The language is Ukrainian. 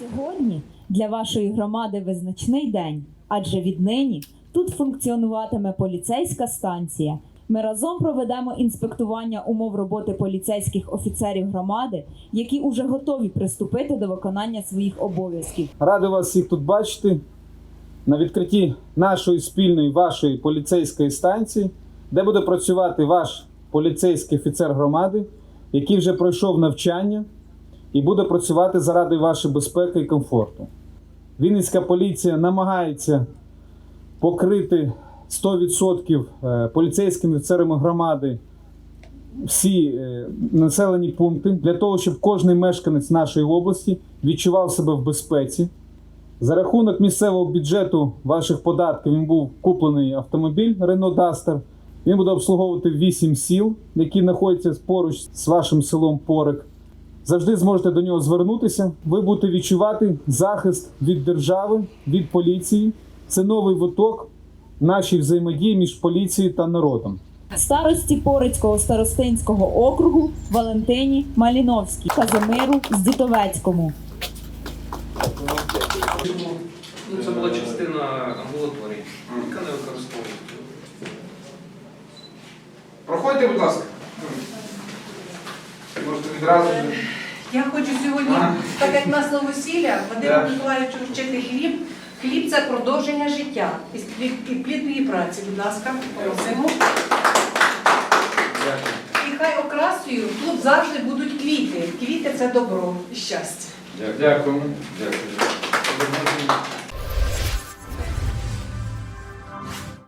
Сьогодні для вашої громади визначний день, адже віднині тут функціонуватиме поліцейська станція. Ми разом проведемо інспектування умов роботи поліцейських офіцерів громади, які уже готові приступити до виконання своїх обов'язків. Радий вас всіх тут бачити на відкритті нашої спільної вашої поліцейської станції, де буде працювати ваш поліцейський офіцер громади, який вже пройшов навчання і буде працювати заради вашої безпеки і комфорту. Вінницька поліція намагається покрити 100% е, поліцейськими офіцерами громади всі е, населені пункти для того, щоб кожен мешканець нашої області відчував себе в безпеці. За рахунок місцевого бюджету ваших податків він був куплений автомобіль Renault Duster. Він буде обслуговувати 8 сіл, які знаходяться поруч з вашим селом Порик. Завжди зможете до нього звернутися. Ви будете відчувати захист від держави, від поліції. Це новий виток нашій взаємодії між поліцією та народом. Старості Порицького старостинського округу Валентині Маліновській Казимиру Здітовецькому. Ну, це була частина амбулаторії, яка не використовується. Проходьте, будь ласка. Можете відразу. Я хочу сьогодні, А. так як в нас новосілля, Вадиму Так. Миколаївичу вчити хліб. Хліб це продовження життя і плід- і плідної праці. Будь ласка, просимо. Дякую. І хай окрасою тут завжди будуть квіти. Квіти це добро і щастя. Дякую. Дякую.